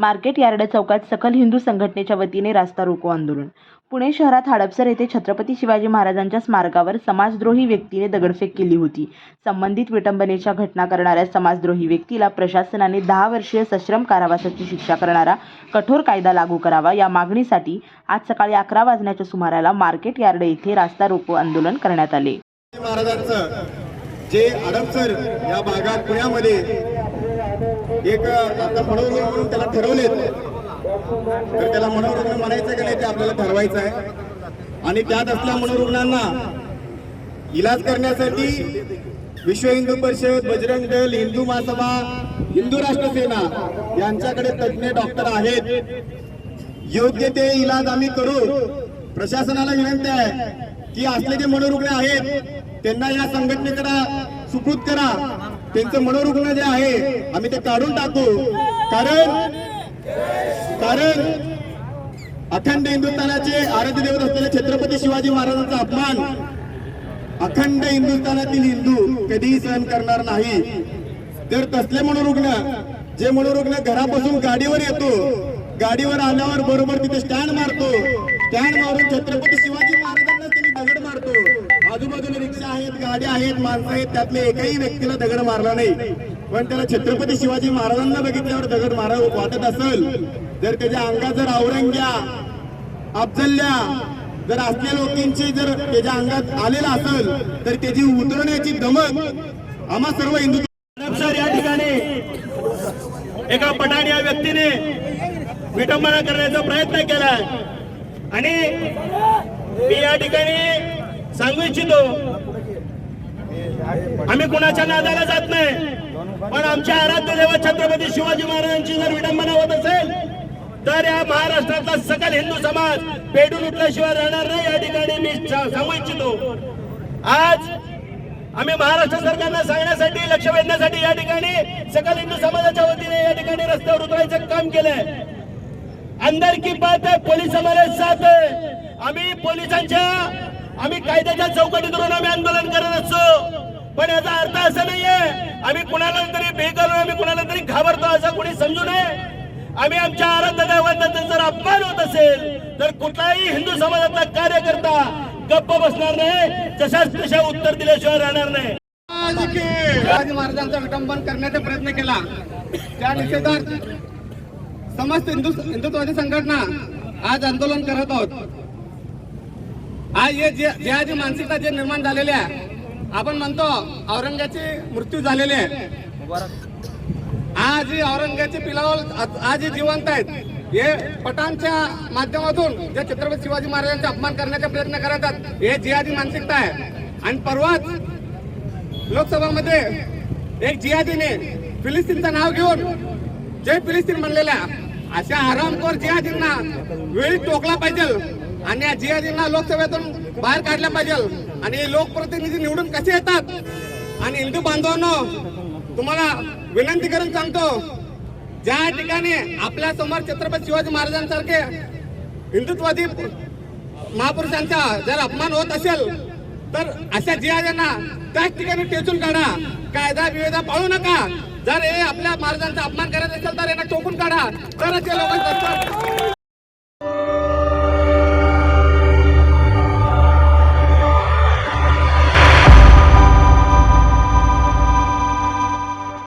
Market yard चौकात सकल हिंदू संघटनेच्या वतीने रास्ता रोको आंदोलन. पुणे शहरात हडपसर येथे छत्रपती शिवाजी महाराजांच्या स्मारकावर समाजद्रोही व्यक्तीने दगडफेक केली होती. संबंधित विटंबनेच्या घटना करणाऱ्या समाजद्रोही व्यक्तीला प्रशासनाने दहा वर्षीय सश्रम कारावासाची शिक्षा करणारा कठोर कायदा लागू करावा या मागणीसाठी आज सकाळी अकरा वाजण्याच्या सुमाराला मार्केट यार्ड येथे रास्ता रोको आंदोलन करण्यात आले. महाराजांचं जे हडपसर या भागात पुण्यामध्ये एक आता मनोरंजन म्हणून त्याला ठरवलेत तर त्याला मनोरुग्ण म्हणायचं की नाही ते आपल्याला ठरवायचं आहे. आणि त्यात असल्या मनोरुग्णांना इलाज करण्यासाठी विश्व हिंदू परिषद बजरंग दल हिंदू महासभा हिंदू राष्ट्र सेना यांच्याकडे तज्ज्ञ डॉक्टर आहेत. योग्य ते इलाज आम्ही करू. प्रशासनाला विनंती आहे की असले जे मनोरुग्ण आहेत त्यांना या संघटनेकडे सुपूत करा. त्यांचं मनोरुग्ण जे आहे आम्ही ते काढून टाकू. कारण कारण अखंड हिंदुस्थानाचे आराध्य देवत असलेले छत्रपती शिवाजी महाराजांचा अपमान. अखंड हिंदुस्थानातील हिंदू कधीही सहन करणार नाही. तर तसले मनोरुग्ण जे मनोरुग्ण घरापासून गाडीवर येतो गाडीवर आल्यावर बरोबर तिथे स्टँड मारतो. स्टँड मारून छत्रपती शिवाजी महाराज आजूबाजूला रिक्षा आहेत गाड्या आहेत माणसं आहेत त्यातल्या एकाही व्यक्तीला दगड मारला नाही. पण त्याला छत्रपती शिवाजी महाराजांना बघितल्यावर दगड मारा वाटत असेल. जर त्याच्या अंगात जर औरंग्या अफजल्या जर असल्या लोकांची जर त्याच्या अंगात आलेला असेल तर त्याची उतरण्याची दमक आम्हा सर्व हिंदू सर या ठिकाणी एका पठाण या व्यक्तीने विटंबना करण्याचा प्रयत्न केला आणि मी या ठिकाणी सांगू इच्छितो. आम्ही कुणाच्या नादाला जात नाही. पण आमच्या आराध्य देवा छत्रपती शिवाजी महाराजांची जर विडंबना होत असेल तर या महाराष्ट्रातला सकल हिंदू समाज पेटून उठल्याशिवाय राहणार नाही. या ठिकाणी मी सांगू इच्छितो. आज आम्ही महाराष्ट्र सरकारला सांगण्यासाठी लक्ष वेधण्यासाठी या ठिकाणी सकल हिंदू समाजाच्या वतीने या ठिकाणी रस्त्यावर उतरायचं काम केलंय. अंदर की बात आहे पोलीस हमारे साथ है आम्ही पोलिसांच्या आम्ही कायद्याच्या चौकटीत राहून आम्ही आंदोलन करत असतो. पण याचा अर्थ असा नाहीये. आम्ही कुणाला तरी बेकार आम्ही कुणाला तरी घाबरतो असं कोणी समजू नये. आम्ही आमच्या आराध्य दैवतांचा जर अपमान होत असेल तर कुठलाही हिंदू समाजातला कार्यकर्ता गप्प बसणार नाही तशाच तशा उत्तर दिल्याशिवाय राहणार नाही. शिवाजी महाराजांचा विटंबन करण्याचा प्रयत्न केला. त्या निषेधार्थ समस्त हिंदू हिंदुत्वाची संघटना आज आंदोलन करत आहोत. आज हे जे ज्या जी मानसिकता जे निर्माण झालेली आहे आपण म्हणतो औरंगाची मृत्यू झालेली आहे. आज ही औरंगाचे पिलावल आज- ही जिवंत आहेत. हे पटांच्या माध्यमातून जे छत्रपती शिवाजी महाराजांचा अपमान करण्याचा प्रयत्न करतात हे जिहादी मानसिकता आहे. आणि परवाच लोकसभामध्ये एक जिहादीने फिलिस्तीनचं नाव घेऊन जय फिलिस्तीन म्हणलेल्या अशा आरामखोर जिहादींना वेळी टोकला पाहिजे. आणि या जिहादींना लोकसभेतून बाहेर काढल्या पाहिजे. आणि लोकप्रतिनिधी निवडून कसे येतात? आणि हिंदू बांधवांनो तुम्हाला विनंती करून सांगतो ज्या ठिकाणी आपल्यासमोर छत्रपती शिवाजी महाराजांसारखे हिंदुत्वादी महापुरुषांचा जर अपमान होत असेल तर अशा जियाजांना त्याच ठिकाणी टेचून काढा. कायदा विवेदा पाळू नका. जर हे आपल्या महाराजांचा अपमान करत असेल तर यांना टोकून काढा. तरच हे लोक